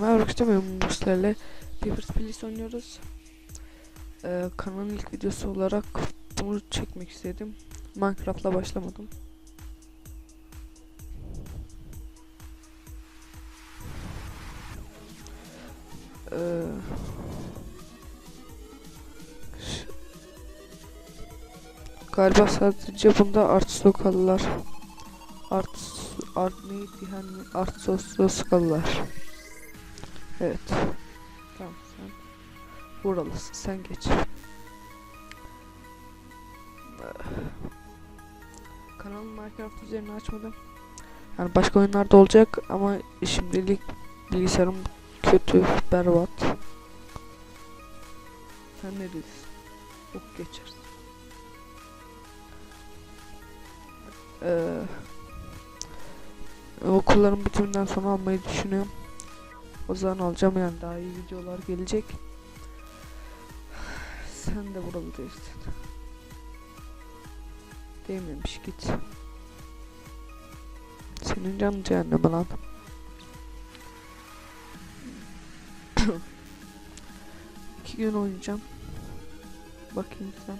Merhaba arkadaşlar ben Musler'le Papers, Please oynuyoruz. Ee, kanalın ilk videosu olarak bunu çekmek istedim. Minecraft'la başlamadım. Ee, Galiba sadece bunda art lokallar art art neydi hani art sos lokallar. Evet. Tamam sen buralısın sen geç. Kanalı Minecraft üzerine açmadım. Yani başka oyunlarda olacak ama şimdilik bilgisayarım kötü, berbat. Sen neredesin? Ok geçersin. Ee, okulların bitiminden sonra almayı düşünüyorum. O zaman alacağım yani daha iyi videolar gelecek. Sen de buralı değilsin. Değmemiş git. Senin canın cehenneme lan. İki gün oynayacağım. Bakayım sen.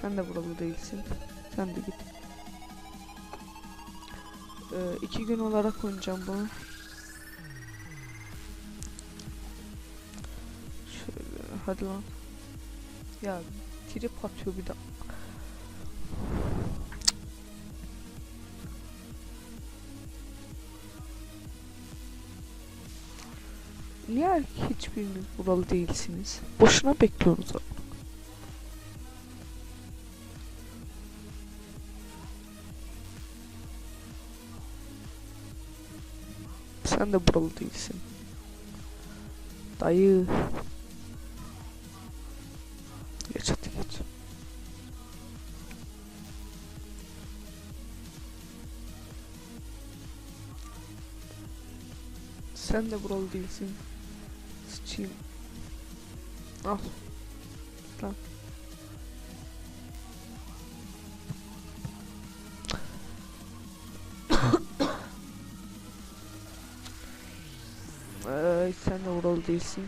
Sen de buralı değilsin. Sen de git. Ee, iki gün olarak oynayacağım bunu. Hadi lan. Ya trip atıyor bir de. Niye hiçbiriniz buralı değilsiniz? Boşuna bekliyorsunuz. ama. Sen de buralı değilsin. Dayı. Sen de buralı değilsin. Sıçayım. Al. Lan. Ay, sen de buralı değilsin.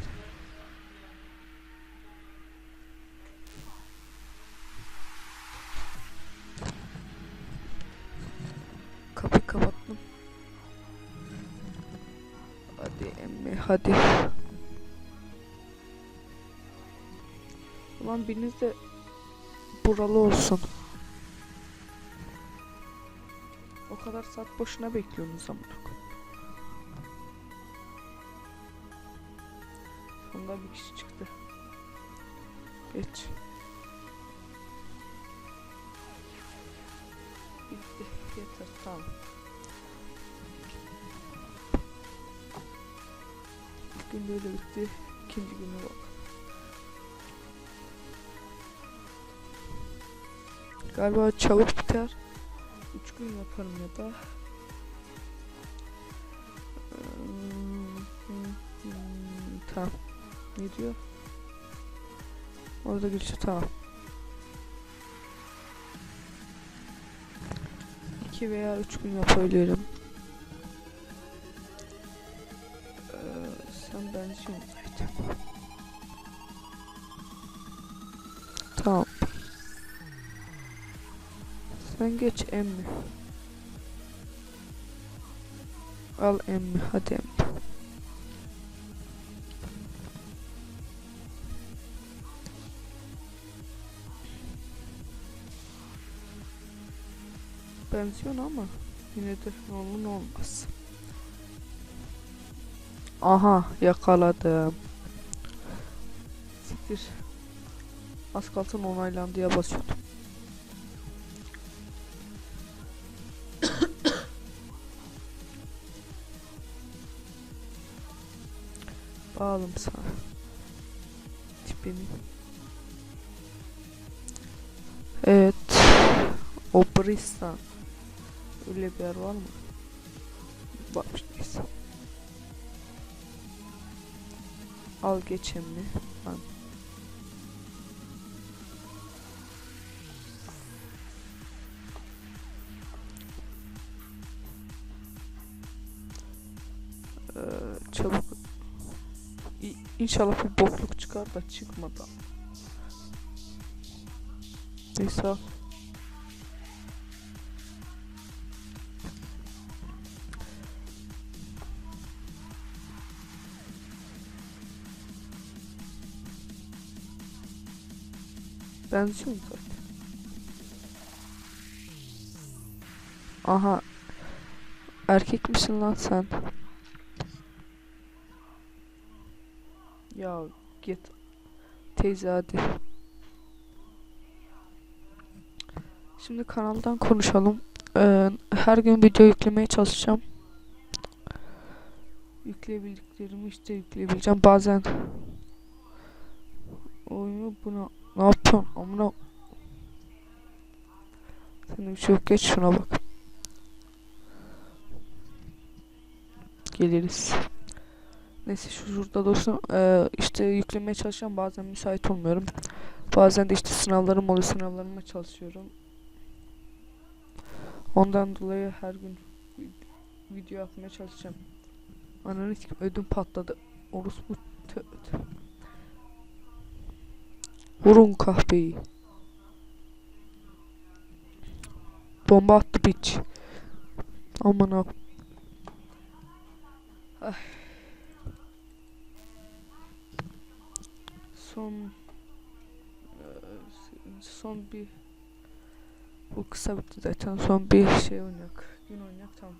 Hadi. Ulan biriniz de buralı olsun. O kadar saat boşuna bekliyorsunuz ama. Sonunda bir kişi çıktı. Geç. Bitti. Yeter tamam. Gün böyle bitti. İkinci günü bak. Galiba çabuk biter. Üç gün yaparım ya da. Tamam. Ne diyor? Orada geçiyor tamam. 2 veya 3 gün yapabilirim. Sen benziyorsun zaten. Tamam. Sen geç emmi. Al emmi hadi emmi. Benziyor ama yine de ne olmaz. Aha yakaladım. Siktir. Az kalsın onaylandıya basıyordum. Bağalım sana. Tipini. Evet. Obristan. Öyle bir yer var mı? Varmış neyse. Al geçen mi? Lan. Ee, çabuk İnşallah bir bokluk çıkar da çıkmadı. Neyse Benziyor mu? Aha. Erkek misin lan sen? Ya git. Teyze hadi. Şimdi kanaldan konuşalım. Ee, her gün video yüklemeye çalışacağım. Yükleyebildiklerimi işte yükleyebileceğim. Bazen oyunu buna ne yapıyorsun amına senin bir şey geç şuna bak. Geliriz. Neyse şu şurada dursun. Ee, işte yüklemeye çalışacağım. Bazen müsait olmuyorum. Bazen de işte sınavlarım oluyor. Sınavlarıma çalışıyorum. Ondan dolayı her gün vi- video atmaya çalışacağım. Ananı sikim ödüm patladı. Orospu tö tö. Vurun kahveyi. Bomba attı piç. Aman ab. Son eee, son bir bu kısa bitti zaten son bir şey oynayak gün oynayak tamam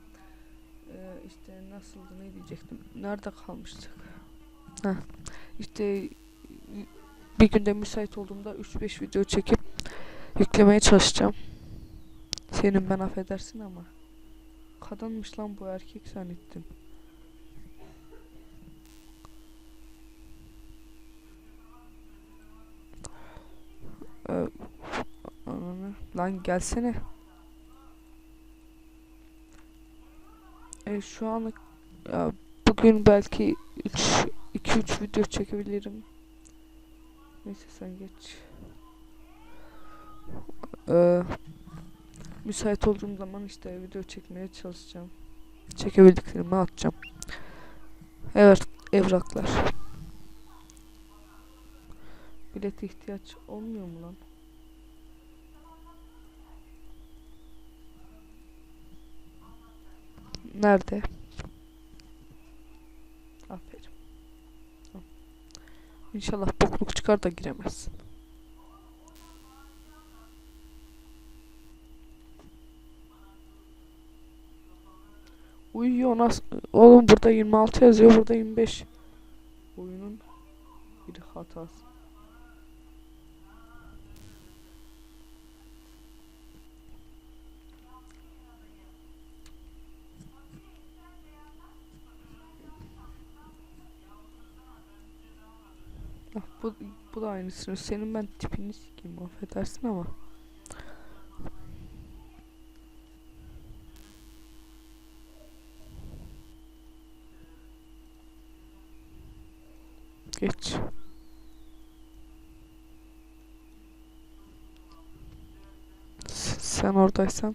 Eee işte nasıldı ne diyecektim nerede kalmıştık Heh. işte bir günde müsait olduğumda 3-5 video çekip yüklemeye çalışacağım. Senin ben affedersin ama kadınmış lan bu erkek zannettim ananı- lan gelsene. E, şu ya, bugün belki 2-3 video çekebilirim. Neyse sen geç. Ee, müsait olduğum zaman işte video çekmeye çalışacağım. Çekebildiklerimi atacağım. Evet, evraklar. Bilet ihtiyaç olmuyor mu lan? Nerede? Aferin. İnşallah bokluk çıkar da giremezsin. Uyuyor nasıl? Oğlum burada 26 yazıyor, burada 25. Oyunun bir hatası. Ah, bu, bu da aynısını. Senin ben tipini sikeyim affedersin ama. Geç. Sen oradaysan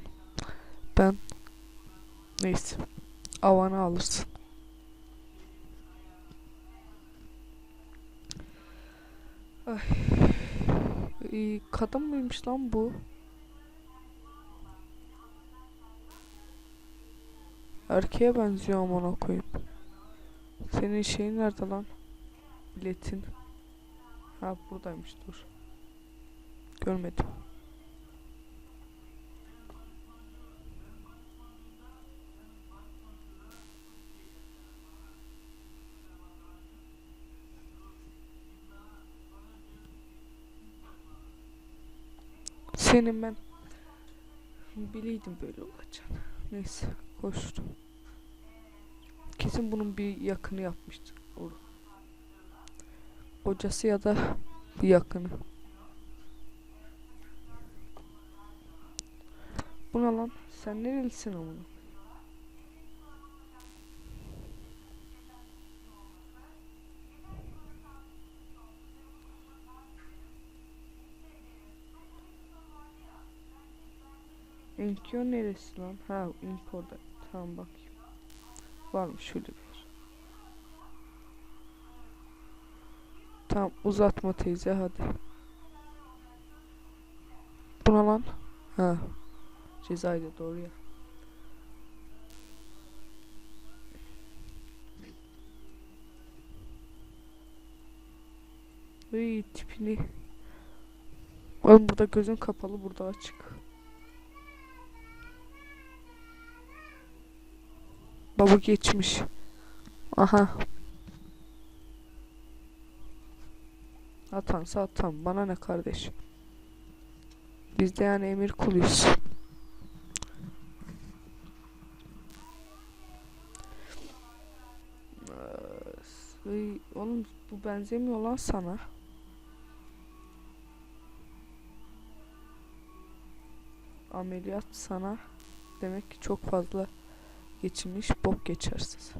ben neyse avanı alırsın. Ay. İyi, kadın mıymış lan bu? Erkeğe benziyor amına koyayım. Senin şeyin nerede lan? Biletin. Ha buradaymış dur. Görmedim. Senin ben bileydim böyle olacağını. Neyse koştum. Kesin bunun bir yakını yapmıştır. Or Kocası ya da bir yakını. Bu ne lan? Sen nerelisin amına? Enkyo neresi lan? Ha imporda. Tamam bakayım. Varmış şöyle bir. Tamam uzatma teyze hadi. Buna lan. Ha. Cezaydı doğru ya. Uy tipini. Oğlum burada gözün kapalı burada açık. Baba geçmiş. Aha. Atansa atan. Bana ne kardeş. Biz de yani emir kuluyuz. Ee, Uy, oğlum bu benzemiyor lan sana. Ameliyat sana demek ki çok fazla geçirmiş bok geçersiz.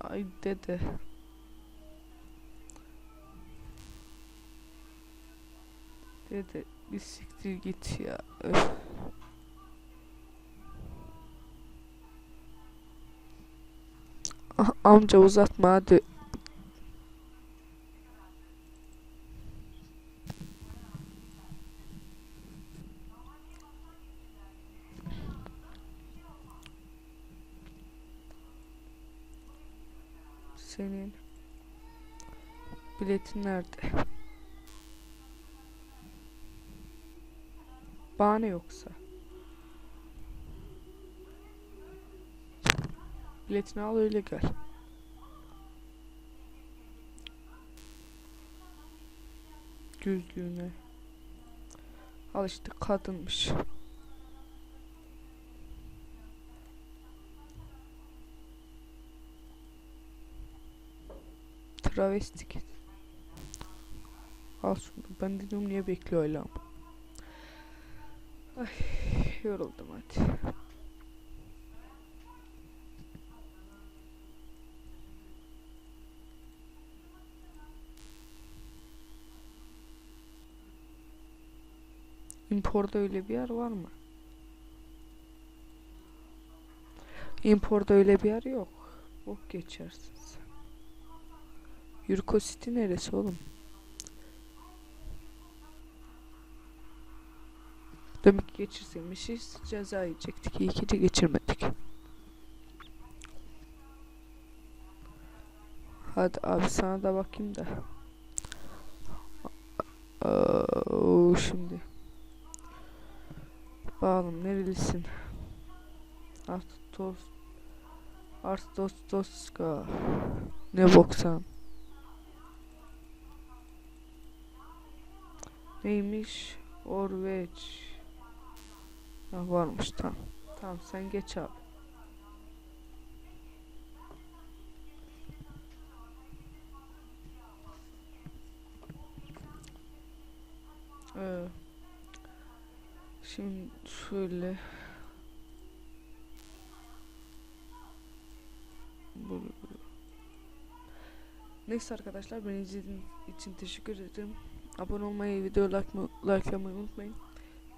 Ay dede. Dede bir siktir git ya. Öf. Ah, Amca uzatma hadi. Senin biletin nerede? Bahane yoksa. Biletini al öyle gel. Gözlüğüne. Al işte kadınmış. Travesti kız. Al şunu. Ben dedim niye bekliyor hala. Ay yoruldum hadi. Impor'da öyle bir yer var mı? Impor'da öyle bir yer yok. Bok geçersiniz. Yurko City neresi oğlum? Demek ki geçirseymişiz ceza yiyecektik. İyi ki de geçirmedik. Hadi abi sana da bakayım da. Aa, şimdi. Bakalım nerelisin? Artos Artostoska Ne boksan Neymiş? Orveç Ha varmış tamam. Tamam sen geç abi. Şimdi şöyle Neyse arkadaşlar beni izlediğiniz için teşekkür ederim. Abone olmayı, video like, likelamayı unutmayın.